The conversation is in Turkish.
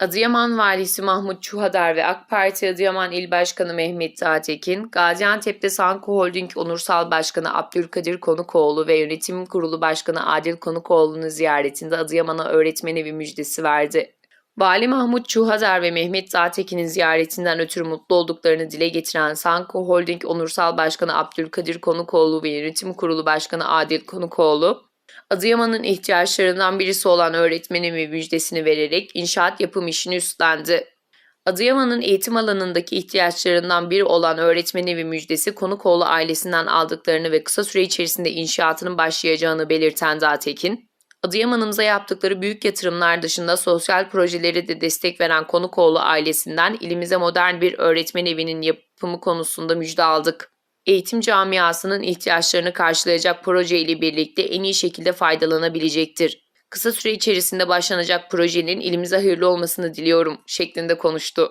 Adıyaman Valisi Mahmut Çuhadar ve AK Parti Adıyaman İl Başkanı Mehmet Dağtekin, Gaziantep'te Sanko Holding Onursal Başkanı Abdülkadir Konukoğlu ve Yönetim Kurulu Başkanı Adil Konukoğlu'nun ziyaretinde Adıyaman'a öğretmen evi müjdesi verdi. Vali Mahmut Çuhadar ve Mehmet Dağtekin'in ziyaretinden ötürü mutlu olduklarını dile getiren Sanko Holding Onursal Başkanı Abdülkadir Konukoğlu ve Yönetim Kurulu Başkanı Adil Konukoğlu, Adıyaman'ın ihtiyaçlarından birisi olan öğretmen evi müjdesini vererek inşaat yapım işini üstlendi. Adıyaman'ın eğitim alanındaki ihtiyaçlarından biri olan öğretmen evi müjdesi Konukoğlu ailesinden aldıklarını ve kısa süre içerisinde inşaatının başlayacağını belirten Dağtekin, Adıyaman'ımıza yaptıkları büyük yatırımlar dışında sosyal projeleri de destek veren Konukoğlu ailesinden ilimize modern bir öğretmen evinin yapımı konusunda müjde aldık. Eğitim camiasının ihtiyaçlarını karşılayacak proje ile birlikte en iyi şekilde faydalanabilecektir. Kısa süre içerisinde başlanacak projenin ilimize hayırlı olmasını diliyorum şeklinde konuştu.